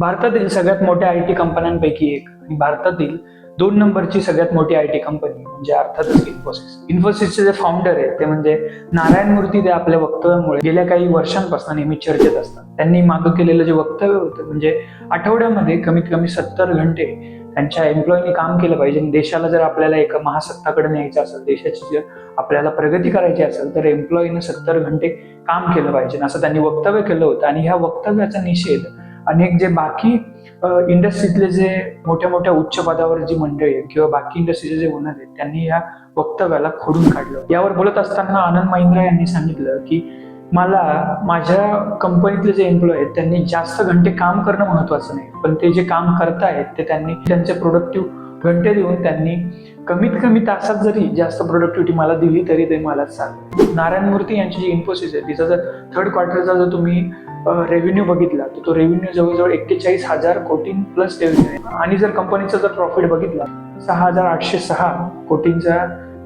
भारतातील सगळ्यात मोठ्या आय टी कंपन्यांपैकी एक. आणि भारतातील दोन नंबरची सगळ्यात मोठी आय टी कंपनी म्हणजे अर्थातच इन्फोसिस इन्फोसिसचे जे फाउंडर आहेत ते म्हणजे नारायण मूर्ती ते आपल्या वक्तव्यामुळे गेल्या काही वर्षांपासून नेहमी चर्चेत असतात. त्यांनी मागं केलेलं जे वक्तव्य होतं म्हणजे आठवड्यामध्ये कमीत कमी सत्तर घंटे त्यांच्या एम्प्लॉईनी काम केलं पाहिजे. आणि देशाला जर आपल्याला एका महासत्ताकडे न्यायचं असेल देशाची जर आपल्याला प्रगती करायची असेल तर एम्प्लॉईनं सत्तर घंटे काम केलं पाहिजे. असं त्यांनी वक्तव्य केलं होतं. आणि ह्या वक्तव्याचा निषेध अनेक जे बाकी इंडस्ट्रीतले जे मोठ्या मोठ्या उच्च पदावर जी मंडळी आहेत किंवा बाकी इंडस्ट्रीचे जे ओनर आहेत त्यांनी या वक्तव्याला खोडून काढलं यावर बोलत असताना आनंद महिंद्रा यांनी सांगितलं की मला माझ्या कंपनीतले जे एम्प्लॉय आहेत त्यांनी जास्त घंटे काम करणं महत्वाचं नाही. पण ते जे काम करतायत ते त्यांनी त्यांचे प्रोडक्टिव्ह घंटे देऊन त्यांनी कमीत कमी तासात जरी जास्त प्रोडक्टिव्हिटी मला दिली तरी ते मला चालेल. नारायण मूर्ती यांची जी इन्फोसिस आहे तिचा जर थर्ड क्वार्टरचा जर तुम्ही रेव्हेन्यू बघितला तर तो रेव्हेन्यू जवळजवळ एक्केचाळीस हजार कोटी प्लस रेव्हेन्यू आहे. आणि जर कंपनीचा जर प्रॉफिट बघितला सहा हजार आठशे सहा कोटींचा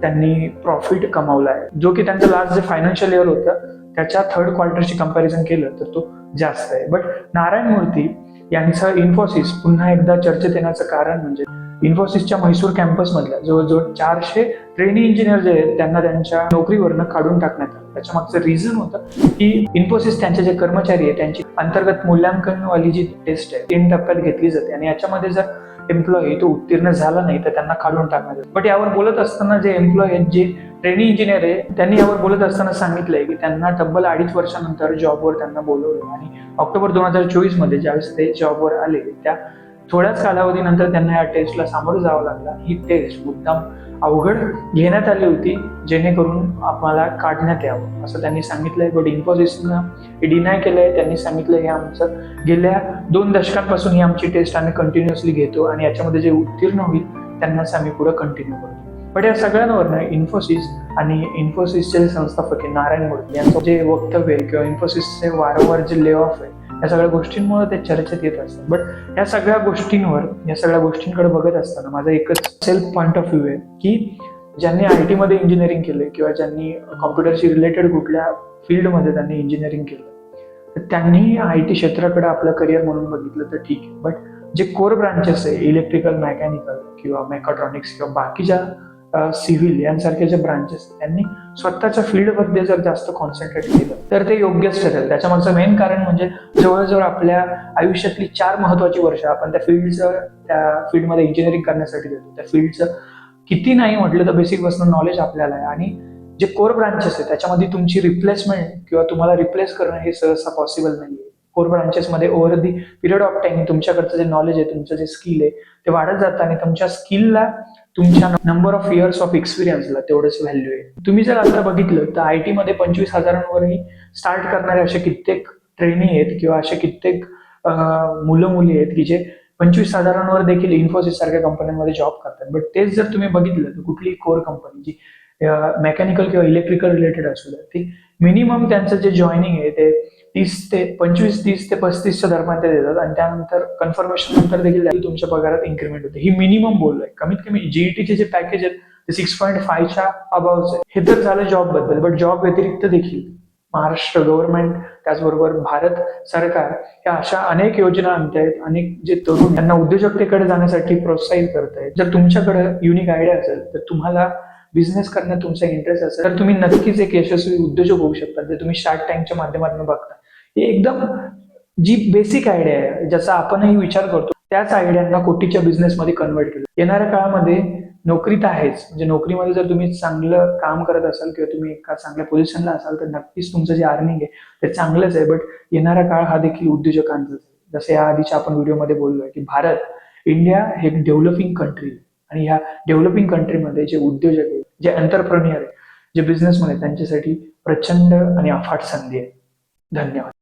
त्यांनी प्रॉफिट कमावला आहे. जो की त्यांचं लास्ट जे फायनान्शियल इयर होतं त्याच्या थर्ड क्वार्टरची कंपॅरिझन केलं तर तो जास्त आहे. बट नारायण मूर्ती यांचा इन्फोसिस पुन्हा एकदा चर्चेत येण्याचं कारण म्हणजे इन्फोसिसच्या म्हैसूर कॅम्पसमधल्या जवळजवळ चारशे ट्रेनी इंजिनियर जे आहेत त्यांना त्यांच्या नोकरीवरनं काढून टाकण्यात आलं. त्याच्या मागचं रिझन होतं की इन्फोसिस त्यांचे जे कर्मचारी आहे त्यांची अंतर्गत मूल्यांकनवाली जी टेस्ट आहे तीन टप्प्यात घेतली जाते. आणि याच्यामध्ये जर एम्प्लॉई तो उत्तीर्ण झाला नाही तर त्यांना काढून टाकण्यात येतं बट यावर बोलत असताना जे एम्प्लॉई आहेत जे ट्रेनी इंजिनियर आहे त्यांनी यावर बोलत असताना सांगितलंय की त्यांना तब्बल अडीच वर्षानंतर जॉबवर त्यांना बोलवलं. आणि ऑक्टोबर दोन हजार चोवीसमध्ये ज्यावेळेस ते जॉबवर आले त्या थोड्याच कालावधीनंतर त्यांना या टेस्टला सामोरं जावं लागलं. ही टेस्ट मुद्दाम अवघड घेण्यात आली होती जेणेकरून आम्हाला काढण्यात यावं असं त्यांनी सांगितलंय. बट इन्फोसिसनं हे डिनाय केलंय. त्यांनी सांगितलं हे आमचं गेल्या दोन दशकांपासून ही आमची टेस्ट आम्ही कंटिन्युअसली घेतो आणि याच्यामध्ये जे उत्तीर्ण होईल त्यांनाच आम्ही पुढे कंटिन्यू करतो. बट या सगळ्यांवरनं इन्फोसिस आणि इन्फोसिसचे संस्थापक आहे नारायण मूर्ती यांचं जे वक्तव्य आहे किंवा इन्फोसिसचे वारंवार जे ले ऑफ आहे या सगळ्या गोष्टींमुळे ते चर्चेत येत असतात. बट या सगळ्या गोष्टींवर या सगळ्या गोष्टींकडे बघत असताना माझा एकच सेल्फ पॉईंट ऑफ व्ह्यू आहे की ज्यांनी आय टी मध्ये इंजिनिअरिंग केलं किंवा ज्यांनी कॉम्प्युटरशी रिलेटेड कुठल्या फील्डमध्ये त्यांनी इंजिनिअरिंग केलं तर त्यांनी आय टी क्षेत्राकडे आपलं करिअर म्हणून बघितलं तर ठीक आहे. बट जे कोर ब्रांचेस आहे इलेक्ट्रिकल मेकॅनिकल किंवा मेकाट्रॉनिक्स किंवा बाकीच्या सिव्हिल यांसारखे जे ब्रांचेस त्यांनी स्वतःच्या फील्डमध्ये जर जास्त कॉन्सन्ट्रेट केलं तर ते योग्यच ठरेल. त्याच्यामागचं मेन कारण म्हणजे जवळजवळ आपल्या आयुष्यातली चार महत्वाची वर्ष आपण त्या फील्डचं त्या फील्डमध्ये इंजिनिअरिंग करण्यासाठी देतो. त्या फील्डचं किती नाही म्हटलं तर बेसिकपासून नॉलेज आपल्याला आहे. आणि जे कोर ब्रांचेस आहे त्याच्यामध्ये तुमची रिप्लेसमेंट किंवा तुम्हाला रिप्लेस करणं हे सहसा पॉसिबल नाही आहे core ब्रांचेसमध्ये over the period of time तुमच्याकडचं जे नॉलेज आहे तुमचं जे स्किल आहे ते वाढत जातं आणि तुमच्या स्किलला तुमच्या नंबर ऑफ इयर्स ऑफ एक्सपिरियन्सला तेवढंच व्हॅल्यू आहे. तुम्ही जर आता बघितलं तर आय टीमध्ये पंचवीस हजारांवरही स्टार्ट करणारे असे कित्येक ट्रेनी आहेत किंवा असे कित्येक मुलं मुली आहेत की जे पंचवीस हजारांवर देखील इन्फोसिस सारख्या कंपन्यांमध्ये जॉब करतात. बट तेच जर तुम्ही बघितलं तर कुठलीही कोर कंपनी जी मेकॅनिकल किंवा इलेक्ट्रिकल रिलेटेड असू द्या. ती मिनिमम त्यांचं जे जॉईनिंग आहे ते तीस ते पंचवीस तीस ते पस्तीसच्या दरम्यान ते देतात आणि त्यानंतर कन्फर्मेशन नंतर देखील तुमच्या पगारात इन्क्रीमेंट होते. ही मिनिमम बोललोय कमीत कमी जीईटीचे जे पॅकेज आहेत ते सिक्स पॉईंट फायच्या अबावच आहे हे तर झालं जॉबबद्दल बट जॉब व्यतिरिक्त देखील महाराष्ट्र गव्हर्नमेंट त्याचबरोबर भारत सरकार या अशा अनेक योजना आणतायत अनेक जे तरुण त्यांना उद्योजकतेकडे जाण्यासाठी प्रोत्साहित करत आहेत. जर तुमच्याकडे युनिक आयडिया असेल तर तुम्हाला बिझनेस करण्यात तुमचा इंटरेस्ट असेल तर तुम्ही नक्कीच एक यशस्वी उद्योजक होऊ शकता जे तुम्ही शार्क टँकच्या माध्यमातून बघता. हे एकदम जी बेसिक आयडिया आहे ज्याचा आपणही विचार करतो त्याच आयडियांना कोटीच्या बिझनेसमध्ये कन्वर्ट केलं. येणाऱ्या काळामध्ये नोकरी तर आहेच. म्हणजे नोकरीमध्ये जर तुम्ही चांगलं काम करत असाल किंवा तुम्ही एका चांगल्या पोझिशनला असाल तर नक्कीच तुमचं जे अर्निंग आहे ते चांगलंच आहे. बट येणारा काळ हा देखील उद्योजकांचा जसं या आधीच्या आपण व्हिडिओमध्ये बोललोय की भारत इंडिया हे एक डेव्हलपिंग कंट्री आणि ह्या डेव्हलपिंग कंट्रीमध्ये जे उद्योजक आहे जे एंटरप्रेन्युअर आहे जे बिझनेसमध्ये त्यांच्यासाठी प्रचंड आणि अफाट संधी आहे. धन्यवाद.